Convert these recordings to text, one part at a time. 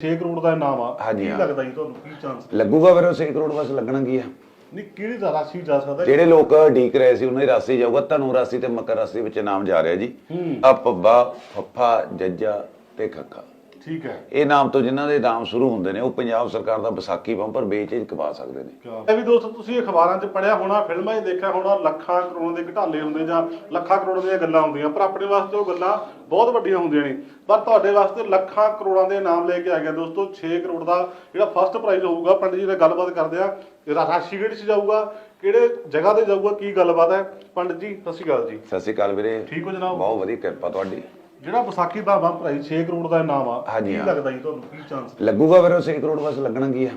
6 ਕਰੋੜ ਦਾ ਇਨਾਮ ਆ। ਹਾਂਜੀ, ਕੀ ਹਾਂ। ਲੱਗਦਾ ਜੀ ਤੁਹਾਨੂੰ? ਕੀ ਚਾਂਸ ਲੱਗੂਗਾ ਫਿਰ ਉਹ 6 ਕਰੋੜ ਬਸ ਲੱਗਣਾ ਕੀ ਆ? ਨਹੀਂ ਕਿਹੜੀ ਦਾ ਰਾਸ਼ੀ ਜਾ ਸਕਦਾ ਜਿਹੜੇ ਲੋਕ ਢੀਕ ਰਹੇ ਸੀ ਉਹਨਾਂ ਦੀ ਰਾਸੀ ਜਾਊਗਾ। ਧਨੂ ਰਾਸੀ ਤੇ ਮਕਰ ਰਾਸੀ ਵਿੱਚ ਨਾਮ ਜਾ ਰਿਹਾ ਜੀ। ਆ ਪੱਬਾ ਫੱਫਾ ਜੱਜਾ ਤੇ ਖੱਖਾ। ਠੀਕ ਹੈ। ਇਹ ਨਾਮ ਤੋਂ ਜਿਨ੍ਹਾਂ ਦੇ ਨਾਮ ਸ਼ੁਰੂ ਹੁੰਦੇ ਨੇ ਉਹ ਪੰਜਾਬ ਸਰਕਾਰ ਦਾ ਵਿਸਾਖੀ ਬੰਪਰ ਵੇਚ ਕੇ ਕਮਾ ਸਕਦੇ ਨੇ। ਇਹ ਵੀ ਦੋਸਤੋ ਤੁਸੀਂ ਅਖਬਾਰਾਂ 'ਚ ਪੜਿਆ ਹੋਣਾ ਫਿਲਮਾਂ 'ਚ ਦੇਖਿਆ ਹੋਣਾ ਲੱਖਾਂ ਕਰੋੜਾਂ ਦੇ ਘਟਾਲੇ ਹੁੰਦੇ ਜਾਂ ਲੱਖਾਂ ਕਰੋੜ ਦੀਆਂ ਗੱਲਾਂ ਹੁੰਦੀਆਂ ਪਰ ਆਪਣੇ ਵਾਸਤੇ ਉਹ ਗੱਲਾਂ ਬਹੁਤ ਵੱਡੀਆਂ ਹੁੰਦੀਆਂ ਨੇ। ਪਰ ਤੁਹਾਡੇ ਵਾਸਤੇ ਲੱਖਾਂ ਕਰੋੜਾਂ ਦੇ ਨਾਮ ਲੈ ਕੇ ਆ ਗਿਆ ਦੋਸਤੋ 6 ਕਰੋੜ ਦਾ ਜਿਹੜਾ ਫਸਟ ਪ੍ਰਾਈਜ਼ ਹੋਊਗਾ ਪੰਡਿਤ ਜੀ ਨਾਲ ਗੱਲਬਾਤ ਕਰਦੇ ਆ ਰਾਸ਼ੀ ਕਿਹੜੀ 'ਚ ਜਾਊਗਾ ਕਿਹੜੇ ਜਗ੍ਹਾ ਤੇ ਜਾਊਗਾ ਕੀ ਗੱਲਬਾਤ ਹੈ? ਪੰਡਿਤ ਜੀ ਸਤਿ ਸ਼੍ਰੀ ਅਕਾਲ ਜੀ। ਸਤਿ ਸ਼੍ਰੀ ਅਕਾਲ ਵੀਰੇ। ਠੀਕ ਹੋ ਜਨਾਬ? ਬਹੁਤ ਵਧੀਆ ਕਿਰਪਾ ਤੁਹਾਡੀ। ਜਿਹੜਾ ਵਿਸਾਖੀ ਦਾ ਬੰਪ ਪ੍ਰਾਈਜ਼ 6 ਕਰੋੜ ਦਾ ਇਨਾਮ ਆ ਹਾਂਜੀ, ਕੀ ਹਾਂ। ਲੱਗਦਾ ਜੀ ਤੁਹਾਨੂੰ? ਕੀ ਚਾਂਸ ਲੱਗੂਗਾ ਫਿਰ ਉਹ 6 ਕਰੋੜ ਬਸ ਲੱਗਣਾ ਕੀ ਆ?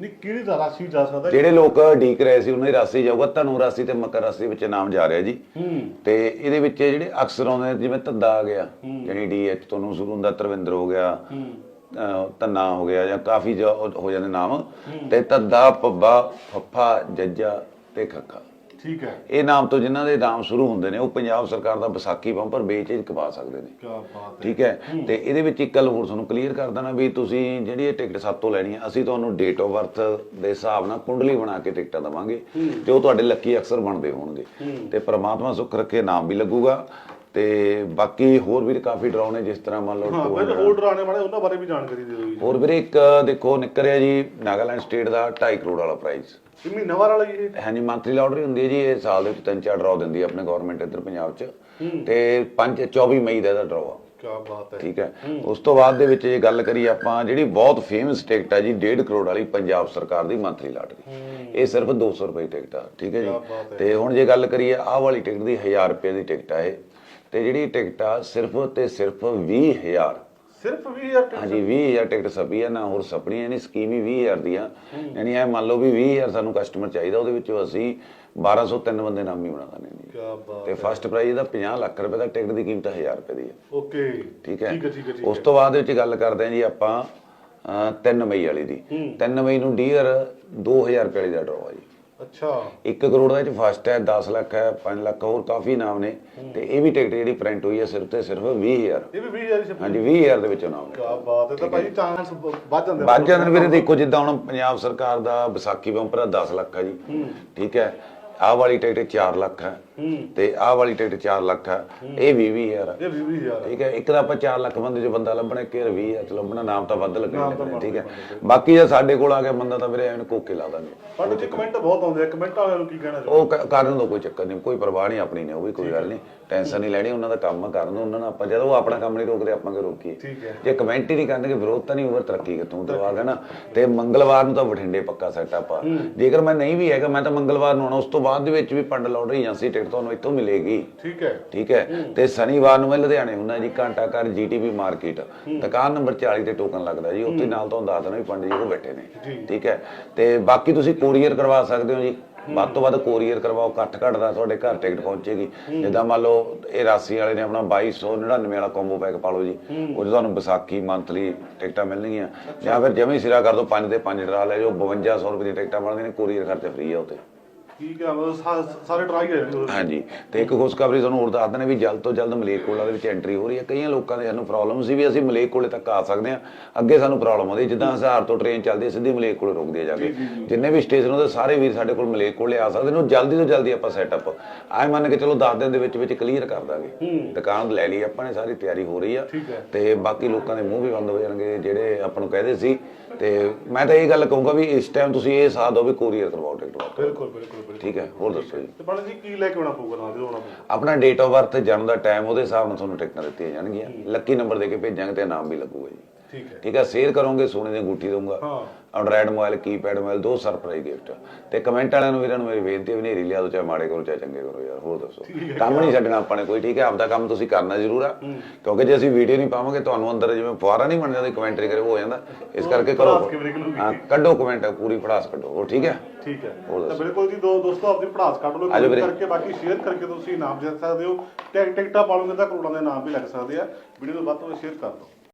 ਨਹੀਂ ਕਿਹੜੀ ਦਾ ਰਾਸ਼ੀ ਜਾ ਸਕਦਾ ਜਿਹੜੇ ਲੋਕ ਢੀਕ ਰਹੇ ਸੀ ਉਹਨਾਂ ਦੀ ਰਾਸੀ ਜਾਊਗਾ ਧਨੂ ਰਾਸੀ ਤੇ ਮਕਰ ਰਾਸੀ ਵਿੱਚ ਨਾਮ ਜਾ ਰਿਹਾ ਜੀ। ਹੂੰ। ਤੇ ਇਹਦੇ ਵਿੱਚ ਜਿਹੜੇ ਅਕਸਰ ਆਉਂਦੇ ਨੇ, ਜਿਵੇਂ ਧੱਦਾ ਆ ਗਿਆ ਯਾਨੀ ਡੀਐਚ ਤੁਹਾਨੂੰ ਸ਼ੁਰੂ ਹੁੰਦਾ ਤਰਵਿੰਦਰ ਹੋ ਗਿਆ ਹੂੰ। ਅਹ ਧੰਨਾ ਹੋ ਗਿਆ ਜਾਂ ਕਾਫੀ ਜ- ਹੋ ਜਾਂਦੇ ਨਾਮ। ਤੇ ਧੱਦਾ ਪੱਬਾ ਫੱਫਾ ਜੱਜਾ ਤੇ ਖੱਖਾ। ਠੀਕ ਹੈ। ਇਹ ਨਾਮ ਤੋਂ ਜਿਨ੍ਹਾਂ ਦੇ ਨਾਮ ਸ਼ੁਰੂ ਹੁੰਦੇ ਨੇ ਉਹ ਪੰਜਾਬ ਸਰਕਾਰ ਦਾ ਵਿਸਾਖੀ ਬੰਪਰ ਵੇਚ ਕੇ ਕਮਾ ਸਕਦੇ ਨੇ। ਕੀ ਬਾਤ ਹੈ। ਠੀਕ ਹੈ? ਤੇ ਇਹਦੇ ਵਿੱਚ ਇੱਕ ਗੱਲ ਹੋਰ ਤੁਹਾਨੂੰ ਕਲੀਅਰ ਕਰ ਦੇਣਾ ਵੀ ਤੁਸੀਂ ਜਿਹੜੀ ਇਹ ਟਿਕਟ ਸਾਤੋਂ ਲੈਣੀ ਹੈ ਅਸੀਂ ਤੁਹਾਨੂੰ ਡੇਟ ਆਫ ਬਰਥ ਦੇ ਹਿਸਾਬ ਨਾਲ ਕੁੰਡਲੀ ਬਣਾ ਕੇ ਟਿਕਟਾਂ ਦਵਾਂਗੇ ਜੋ ਤੁਹਾਡੇ ਲੱਕੀ ਅਕਸਰ ਬਣਦੇ ਹੋਣਗੇ। ਤੇ ਪ੍ਰਮਾਤਮਾ ਸੁੱਖ ਰੱਖੇ ਨਾਮ ਵੀ ਲੱਗੂਗਾ। ਤੇ ਬਾਕੀ ਹੋਰ ਵੀ ਕਾਫੀ ਡਰਾਉਣੇ ਜਿਸ ਤਰ੍ਹਾਂ ਮੰਨ ਲਓ ਹਾਂ ਟੋਲ ਹੋਰ ਡਰਾਣੇ ਵਾਲੇ ਉਹਨਾਂ ਬਾਰੇ ਵੀ ਜਾਣਕਾਰੀ ਦੇ ਦਿਓ ਜੀ। ਹੋਰ ਵੀਰੇ ਇੱਕ ਦੇਖੋ ਨਿਕਲ ਰਿਹਾ ਜੀ ਨਾਗਾਲੈਂਡ ਸਟੇਟ ਦਾ 2.5 ਕਰੋੜ ਵਾਲਾ ਪ੍ਰਾਈਜ਼ ਇਹ ਮਹੀਨਾ ਵਾਰ ਵਾਲਾ ਜੀ ਇਹ? ਹਾਂਜੀ ਮੰਥਲੀ ਲਾਟਰੀ ਹੁੰਦੀ ਹੈ ਜੀ ਇਹ ਸਾਲ ਦੇ ਵਿੱਚ ਤਿੰਨ ਚਾਰ ਡਰਾਅ ਦਿੰਦੀ ਹੈ ਆਪਣੇ ਗਵਰਨਮੈਂਟ ਇੱਧਰ ਪੰਜਾਬ 'ਚ। ਤੇ 5 24 ਮਈ ਦਾ ਇਹਦਾ ਡਰਾਅ ਆ। ਕੀ ਬਾਤ ਹੈ। ਠੀਕ ਹੈ। ਉਸ ਤੋਂ ਬਾਅਦ ਦੇ ਵਿੱਚ ਜੇ ਗੱਲ ਕਰੀਏ ਆਪਾਂ ਜਿਹੜੀ ਬਹੁਤ ਫੇਮਸ ਟਿਕਟ ਹੈ ਜੀ 1.5 ਕਰੋੜ ਵਾਲੀ ਪੰਜਾਬ ਸਰਕਾਰ ਦੀ ਮੰਥਲੀ ਲਾਟਰੀ ਇਹ ਸਿਰਫ 200 ਰੁਪਏ ਟਿਕਟ ਆ ਠੀਕ ਹੈ ਜੀ। ਤੇ ਹੁਣ ਜੇ ਗੱਲ ਕਰੀਏ ਆਹ ਵਾਲੀ ਟਿਕਟ ਦੀ 1000 ਰੁਪਏ ਦੀ ਟਿਕਟ ਆ ਇਹ। ਤੇ ਜਿਹੜੀ ਟਿਕਟ ਆ ਸਿਰਫ ਤੇ ਸਿਰਫ 20000 ਸਿਰਫ 20000 ਟਿਕਟ ਹਾਂਜੀ 20000 ਟਿਕਟ ਸਪੀ ਹੈ ਨਾ ਹੋਰ ਸਪਣੀ ਹੈ ਨਹੀਂ ਸਕੀਮ ਹੀ 20000 ਦੀ ਆ ਯਾਨੀ ਇਹ ਮੰਨ ਲਓ ਵੀ 20000 ਸਾਨੂੰ ਕਸਟਮਰ ਚਾਹੀਦਾ ਉਹਦੇ ਵਿੱਚੋਂ ਅਸੀਂ 1203 ਬੰਦੇ ਨਾਮੀ ਬਣਾ ਜੀ ਕੀ ਬਾਤ ਤੇ ਫਸਟ ਪ੍ਰਾਈਜ਼ ਇਹਦਾ 50 ਲੱਖ ਰੁਪਏ ਦਾ ਟਿਕਟ ਦੀ ਕੀਮਤ 1000 ਰੁਪਏ ਦੀ ਹੈ ਓਕੇ। ਠੀਕ ਹੈ। ਠੀਕ ਹੈ ਠੀਕ ਹੈ ਠੀਕ ਉਸ ਤੋਂ ਬਾਅਦ ਵਿੱਚ ਗੱਲ ਕਰਦੇ ਹਾਂ ਜੀ ਆਪਾਂ 3 ਮਈ ਵਾਲੀ ਦੀ। 3 ਮਈ ਨੂੰ ਡੀਅਰ 2000 ਰੁਪਏ ਵਾਲੀ ਦਾ ਡਰਾਅ ਹੈ ਜੀ। ਅੱਛਾ। 1 ਕਰੋੜ ਦਾ ਵਿੱਚ ਫਸਟ ਹੈ 10 ਲੱਖ ਹੈ 5 ਲੱਖ ਹੋਰ ਕਾਫੀ ਨਾਮ ਨੇ। ਤੇ ਇਹ ਵੀ ਟਿਕਟ ਜਿਹੜੀ ਪ੍ਰਿੰਟ ਹੋਈ ਹੈ ਸਿਰਫ ਤੇ ਸਿਰਫ 20000 ਇਹ ਵੀ 20000 ਹੀ ਹਾਂਜੀ 20000 ਦੇ ਵਿੱਚੋਂ ਨਾਮ ਨੇ। ਕੀ ਬਾਤ ਹੈ ਤਾਂ ਭਾਈ ਚਾਂਸ ਵੱਧ ਜਾਂਦੇ। ਬਾਅਦ ਜਾਂਦੇ ਵੀਰੇ ਦੇਖੋ ਜਿੱਦਾਂ ਹੁਣ ਪੰਜਾਬ ਸਰਕਾਰ ਦਾ ਵਿਸਾਖੀ ਬੰਪਰ 10 ਲੱਖ ਹੈ ਜੀ। ਠੀਕ ਹੈ। ਆਹ ਵਾਲੀ ਟਿਕਟ 4 ਲੱਖ ਹੈ ਤੇ ਆਹ ਵਾਲੀ ਟਿਕਟ 4 ਲੱਖ ਹੈ। ਇਹ 20 20000 ਹੈ। ਇਹ ਵੀ 20000 ਠੀਕ ਹੈ ਇੱਕ ਤਾਂ ਆਪਾਂ 4 ਲੱਖ ਬੰਦੇ ਜੋ ਬੰਦਾ ਲੱਭਣਾ ਕਿ 20 ਹੈ ਚਲੋ ਲੱਭਣਾ ਨਾਮ ਤਾਂ ਵੱਧ ਲੱਗਣੇ ਠੀਕ ਹੈ। ਬਾਕੀ ਜੇ ਸਾਡੇ ਕੋਲ ਆ ਗਿਆ ਬੰਦਾ ਤਾਂ ਵੀਰੇ ਐਨ ਕੋਕੇ ਲਾ ਦਾਂਗੇ। ਪਰ ਜੇ ਕਮੈਂਟ ਬਹੁਤ ਆਉਂਦੇ ਆ ਕਮੈਂਟ ਵਾਲਿਆਂ ਨੂੰ ਕੀ ਕਹਿਣਾ ਚਾਹੁੰਦੇ? ਉਹ ਕ- ਕਰਨ ਦੋ ਕੋਈ ਚੱਕਰ ਨਹੀਂ ਕੋਈ ਪਰਵਾਹ ਨਹੀਂ ਆਪਣੀ ਨੇ ਉਹ ਵੀ ਕੋਈ ਗੱਲ ਨਹੀਂ ਟੈਨਸ਼ਨ ਨਹੀਂ ਲੈਣੀ ਉਹਨਾਂ ਦਾ ਕੰਮ ਕਰਨ ਦੋ ਉਹਨਾਂ ਨੂੰ ਆਪਾਂ ਜਦੋਂ ਉਹ ਆਪਣਾ ਕੰਮ ਨਹੀਂ ਰੋਕਦੇ ਆਪਾਂ ਕਿ ਰੋਕੀਏ? ਜੇ ਕਮੈਂਟ ਹੀ ਨਹੀਂ ਕਰਨਗੇ ਵਿਰੋਧ ਤਾਂ ਨਹੀਂ ਉਮਰ ਤਰੱਕੀ ਕਿੱਥੋਂ ਦਵਾ ਹੈ ਨਾ। ਤੇ ਮੰਗਲਵਾਰ ਨੂੰ ਤਾਂ ਬਠਿੰਡੇ ਪੱਕਾ ਸੈਟਅਪ ਆ। ਜੇਕਰ ਮੈਂ ਨਹੀਂ ਵੀ ਹੈਗਾ ਮੈਂ ਤਾਂ ਮੰਗਲਵਾਰ ਨੂੰ ਆਉਣਾ ਉਸ ਤੋਂ ਬਾਅਦ ਦੇ ਵਿੱਚ ਵੀ ਪੰਡ ਲਾਟਰੀ ਏਜੰਸੀ ਟਿਕਟ ਤੁਹਾਨੂੰ ਇੱਥੋਂ ਮਿਲੇਗੀ। ਠੀਕ ਹੈ। ਠੀਕ ਹੈ। ਤੇ ਸ਼ਨੀਵਾਰ ਨੂੰ ਮੈਂ ਲੁਧਿਆਣੇ ਹੁੰਦਾ ਜੀ ਘੰਟਾ ਘਰ ਜੀਟੀਪੀ ਮਾਰਕੀਟ। ਦੁਕਾਨ ਨੰਬਰ 40 ਤੇ ਟੋਕਨ ਲੱਗਦਾ ਜੀ ਉੱਥੇ ਨਾਲ ਤੁਹਾਨੂੰ ਦੱਸ ਦੇਣਾ ਵੀ ਪੰਡਿਤ ਜੀ ਉਹ ਬੈਠੇ ਨੇ। ਠੀਕ ਹੈ। ਤੇ ਬਾਕੀ ਤੁਸੀਂ ਕੋਰੀਅਰ ਕਰਵਾ ਸਕਦੇ ਹੋ ਜੀ। ਵੱਧ ਤੋਂ ਵੱਧ ਕੋਰੀਅਰ ਕਰਵਾਓ ਘੱਟ ਘੱਟ ਦਾ ਤੁਹਾਡੇ ਘਰ ਟਿਕਟ ਪਹੁੰਚੇਗੀ। ਜਿੱਦਾਂ ਮੰਨ ਲਓ ਇਹ ਰਾਸੀ ਵਾਲੇ ਨੇ ਆਪਣਾ 2299 ਵਾਲਾ ਕੰਬੋ ਪੈਕ ਪਾ ਲਓ ਜੀ। ਉਹ ਤੁਹਾਨੂੰ ਵਿਸਾਖੀ ਮੰਥਲੀ ਟਿਕਟਾਂ ਮਿਲਣਗੀਆਂ। ਜਾਂ ਫਿਰ ਜਿਵੇਂ ਸਿਰਾ ਕਰ ਦੋ 5 ਦੇ 5 ਡਰਾ ਲੈ ਜਾਓ 5200 ਰੁਪਏ ਦੀ ਟਿਕਟਾਂ ਬਣਦੀਆਂ ਨੇ ਕੋਰੀਅਰ ਖਰਚਾ ਫ੍ਰੀ ਆ ਉੱਤੇ ਠੀਕ ਹੈ ਮਤਲਬ ਸਾ- ਸਾਰੇ ਟਰਾਈ ਹੈ। ਹਾਂਜੀ ਤੇ ਇੱਕ ਖੁਸ਼ਖਬਰੀ ਤੁਹਾਨੂੰ ਹੋਰ ਦੱਸ ਦਿੰਦੇ ਵੀ ਜਲਦ ਤੋਂ ਜਲਦ ਮਲੇਰਕੋਟਲਾ ਦੇ ਵਿੱਚ ਐਂਟਰੀ ਹੋ ਰਹੀ ਹੈ। ਕਈਆਂ ਲੋਕਾਂ ਦੇ ਸਾਨੂੰ ਪ੍ਰੋਬਲਮ ਸੀ ਵੀ ਅਸੀਂ ਮਲੇਰਕੋਟਲੇ ਤੱਕ ਆ ਸਕਦੇ ਹਾਂ। ਅੱਗੇ ਸਾਨੂੰ ਪ੍ਰੋਬਲਮ ਆਉਂਦੀ ਜਿੱਦਾਂ ਹਜ਼ਾਰ ਤੋਂ ਟ੍ਰੇਨ ਚੱਲਦੀ ਹੈ ਸਿੱਧੀ ਮਲੇਰਕੋਟਲੇ ਰੁਕਦੀ ਹੈ ਜਾ ਕੇ। ਜਿੰਨੇ ਵੀ ਸਟੇਸ਼ਨ ਉਹਦੇ ਸਾਰੇ ਵੀਰ ਸਾਡੇ ਕੋਲ ਮਲੇਰਕੋਟਲੇ ਆ ਸਕਦੇ ਨੇ ਉਹ ਜਲਦੀ ਤੋਂ ਜਲਦੀ ਆਪਾਂ ਸੈਟਅਪ ਆਏ ਮੰਨ ਕੇ ਚਲੋ 10 ਦਿਨ ਦੇ ਵਿੱਚ ਵਿੱਚ ਕਲੀਅਰ ਕਰ ਦਾਂਗੇ। ਦੁਕਾਨ ਲੈ ਲਈ ਆਪਾਂ ਨੇ ਸਾਰੀ ਤਿਆਰੀ ਹੋ ਰਹੀ ਆ। ਤੇ ਬਾਕੀ ਲੋਕਾਂ ਦੇ ਮੂੰਹ ਵੀ ਬੰਦ ਹੋ ਜਾਣਗੇ ਜਿਹੜੇ ਆਪਾਂ ਨੂੰ ਕਹਦੇ ਸੀ ਤੇ ਮੈਂ ਤਾਂ ਇਹ ਗੱਲ ਕਹੂੰਗਾ ਵੀ ਇਸ ਟਾਈਮ ਤੁਸੀਂ ਇਹ ਸਾਥ ਦਿਓ ਵੀ ਕੋਰੀਅਰ ਕਰਵਾਓ ਟਿਕਟ ਬਿਲਕੁਲ ਬਿਲਕੁਲ ਬਿਲਕੁਲ। ਠੀਕ ਹੈ ਹੋਰ ਦੱਸੋ ਜੀ। ਤੇ ਪੰਡਿਤ ਜੀ ਕੀ ਲੈ ਕੇ ਆਉਣਾ ਪਊਗਾ ਨਾਲ ਜਦੋਂ ਆਉਣਾ ਪਊਗਾ? ਆਪਣਾ ਡੇਟ ਆਫ ਬਰਥ ਜਨਮ ਦਾ ਟਾਈਮ ਉਹਦੇ ਹਿਸਾਬ ਨਾਲ ਤੁਹਾਨੂੰ ਟਿਕਟਾਂ ਦਿੱਤੀਆਂ ਜਾਣਗੀਆਂ। ਲੱਕੀ ਨੰਬਰ ਦੇ ਕੇ ਭੇਜਾਂਗੇ ਤੇ ਨਾਮ ਵੀ ਲੱਗੂਗਾ ਜੀ। ਠੀਕ ਹੈ। ਠੀਕ ਹੈ ਸ਼ੇਅਰ ਕਰੋਗੇ ਸੋਨੇ ਦੀ ਅੰਗੂਠੀ ਦਊਂਗਾ। ਹਾਂ। ਐਂਡਰਾਇਡ ਮੋਬਾਈਲ ਕੀਪੈਡ ਮੋਬਾਈਲ ਦੋ ਸਰਪ੍ਰਾਈਜ਼ ਗਿਫਟ ਤੇ ਕਮੈਂਟ ਵਾਲਿਆਂ ਨੂੰ ਵੀਰਾਂ ਨੂੰ ਮੇਰੀ ਬੇਨਤੀ ਹੈ ਵੀ ਨੇਰੀ ਲਿਆ ਦੋ ਚਾਹੇ ਮਾੜੇ ਕਰੋ ਚਾਹੇ ਚੰਗੇ ਕਰੋ ਯਾਰ ਹੋਰ ਦੱਸੋ। ਕੰਮ ਨਹੀਂ ਛੱਡਣਾ ਆਪਾਂ ਨੇ ਕੋਈ ਠੀਕ ਹੈ? ਆਪਦਾ ਕੰਮ ਤੁਸੀਂ ਕਰਨਾ ਜ਼ਰੂਰ ਆ। ਕਿਉਂਕਿ ਜੇ ਅਸੀਂ ਵੀਡੀਓ ਨਹੀਂ ਪਾਵਾਂਗੇ ਤੁਹਾਨੂੰ ਅੰਦਰ ਜਿਵੇਂ ਫੁਆਰਾ ਨਹੀਂ ਬਣ ਜਾਂਦਾ ਕਮੈਂਟਰੀ ਕਰੇ ਉਹ ਹੋ ਜਾਂਦਾ। ਇਸ ਕਰਕੇ ਕਰੋ? ਹਾਂ ਕੱਢੋ ਕਮੈਂਟ ਪੂਰੀ ਪੜਾਸ ਕੱਢੋ ਹੋਰ ਠੀਕ ਹੈ? ਠੀਕ ਹੈ। ਤਾਂ ਬਿਲਕੁਲ ਜੀ ਦੋ ਦੋਸਤੋ ਆਪਣੀ ਪੜਾਸ ਕੱਢ ਲਓ ਵੀਰੇ। ਕਰਕੇ ਬਾਕੀ ਸ਼ੇਅਰ ਕਰਕੇ ਤੁਸੀਂ ਇਨਾਮ ਜਿੱਤ ਸਕਦੇ ਹੋ। ਟਿਕ- ਟਿਕਟਾਂ ਪਾਲੋਗੇ ਤਾਂ ਕਰੋੜਾਂ ਦੇ ਇਨਾਮ ਵੀ ਲੱਗ ਸਕਦੇ ਆ। ਵੀਡੀਓ ਨੂੰ ਵੱਧ ਤੋਂ ਵੱਧ ਸ਼ੇਅਰ ਕਰ ਦਿਓ।